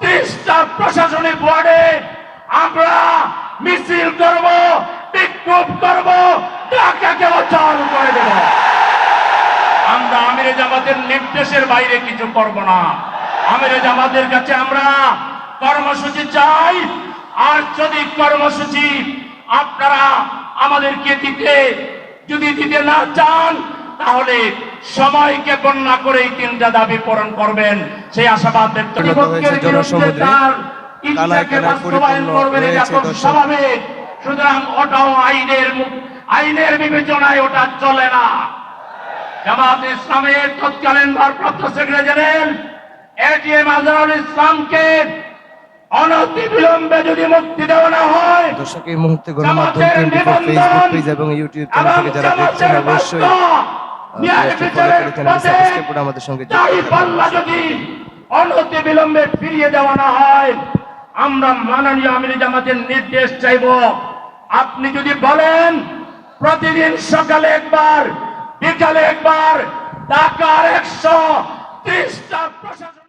ত্রিশটা প্রশাসনিক ওয়ার্ডে আমরা মিছিল করব, বিক্ষোভ করব, ঢাকাকে অচল করে দেব। আমরা আমির জামাতের নির্দেশের বাইরে কিছু করব না। আমির জামাতের কাছে আমরা কর্মসূচি চাই। আর যদি কর্মসূচি আপনারা আমাদেরকে দিতে, যদি দিতে না চান তাহলে সময়কে বন্যা করে এই তিনটা দাবি পূরণ করবেন সেই আশাবাদ ব্যক্ত করি। পরিণত হয়েছে জনসমুদ্রে। তার ইচ্ছাকে বাস্তবায়ন করবেন এটা খুব স্বাভাবিক সুতরাং ওটাও আইনের আইনের বিবেচনায় ওটা চলে না জামাত ইসলামের তৎকালীন ভারপ্রাপ্ত সেক্রেটারি এটিএম আজহারুল ইসলামকে অনতি বিলম্বে যদি মুক্তি দেওয়া না হয় দর্শক এই মুহূর্তে গণমাধ্যম ফেসবুক পেজ এবং ইউটিউব চ্যানেল থেকে যারা দেখছেন অবশ্যই আমাদের সঙ্গে যদি অনতি বিলম্বে ফিরিয়ে দেওয়া না হয় আমরা মাননীয় আমির জামাতের নির্দেশ চাইব। আপনি যদি বলেন প্রতিদিন সকালে একবার বিকালে একবার ঢাকার একশো ত্রিশটা প্রশাসন